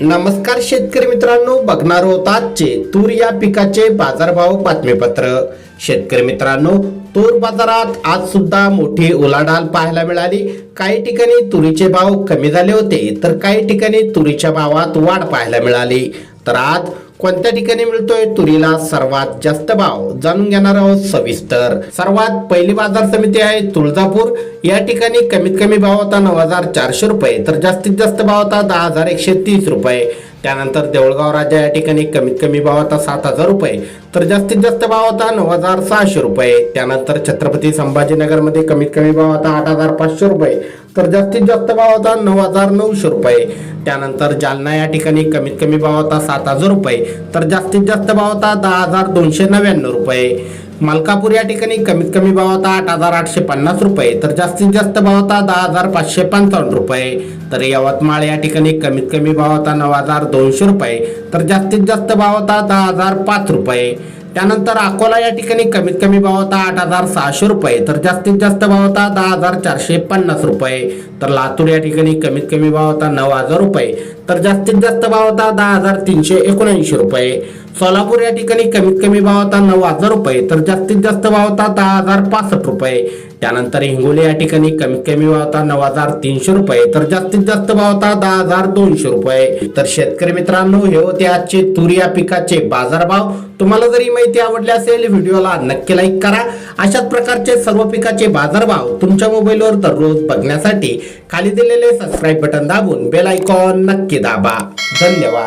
नमस्कार शेतकरी मित्रांनो बघणार होत आजचे तूर या पिकाचे बाजारभाव बातमीपत्र. शेतकरी मित्रांनो तूर बाजारात आज सुद्धा मोठी उलाढाल पाहायला मिळाली. काही ठिकाणी तुरीचे भाव कमी झाले होते तर काही ठिकाणी तुरीच्या भावात वाढ पाहायला मिळाली. तर आज कोणत्या ठिकाणी मिळतोय? तुरीला सर्वात जास्त भाव. जाणून घेणार आहोत सविस्तर. सर्वात पहिली बाजार समिती आहे तुळजापूर. या ठिकाणी कमीत कमी भाव होता नऊ हजार चारशे रुपये तर जास्तीत जास्त भाव होता दहा हजार एकशे तीस रुपये. त्यानंतर देऊळगाव राजा या ठिकाणी कमीत कमी भाव होता सात हजार रुपये तर जास्तीत जास्त भाव होता नऊ हजार सहाशे रुपये. त्यानंतर छत्रपती संभाजीनगरमध्ये कमीत कमी भाव होता आठ हजार पाचशे रुपये तर जास्तीत जास्त भाव होता नऊ हजार नऊशे रुपये. त्यानंतर जालना या ठिकाणी कमीत कमी भाव होता सात हजार रुपये तर जास्तीत जास्त भाव होता दहा हजार दोनशे नव्याण्णव रुपये. मलकापूर या ठिकाणी कमीत कमी भाव होता आठ हजार आठशे पन्नास रुपये तर जास्तीत जास्त भाव होता दहा हजार पाचशे पंचावन्न रुपये. तर यवतमाळ या ठिकाणी कमीत कमी भाव होता नऊ हजार दोनशे रुपये तर जास्तीत जास्त भाव होता दहा हजार पाच रुपये. त्यानंतर अकोला या ठिकाणी कमीत कमी भाव होता आठ हजार सहाशे रुपये तर जास्तीत जास्त भाव होता दहा हजार चारशे पन्नास रुपये. तर लातूर या ठिकाणी कमीत कमी भाव होता नऊ हजार रुपये तर जास्तीत जास्त भाव होता दहा हजार तीनशे एकोणऐंशी रुपये. सोलापूर या ठिकाणी कमीत कमी भाव होता नऊ हजार रुपये तर जास्तीत जास्त भाव होता दहा हजार पासष्ट रुपये. त्यानंतर हिंगोली या ठिकाणी कमीत कमी भाव होता नऊ हजार तीनशे रुपये तर जास्तीत जास्त भाव होता दहा हजार दोनशे रुपये. तर शेतकरी मित्रांनो हे होते आजचे तुरी या पिकाचे बाजारभाव. तुम्हाला जर ही माहिती आवडली असेल व्हिडिओला नक्की लाईक करा. अशाच प्रकारचे सर्व पिकाचे बाजारभाव तुमच्या मोबाईलवर दररोज बघण्यासाठी खाली दिलेले सबस्क्राईब बटन दाबून बेल आयकॉन नक्की दाबा. धन्यवाद.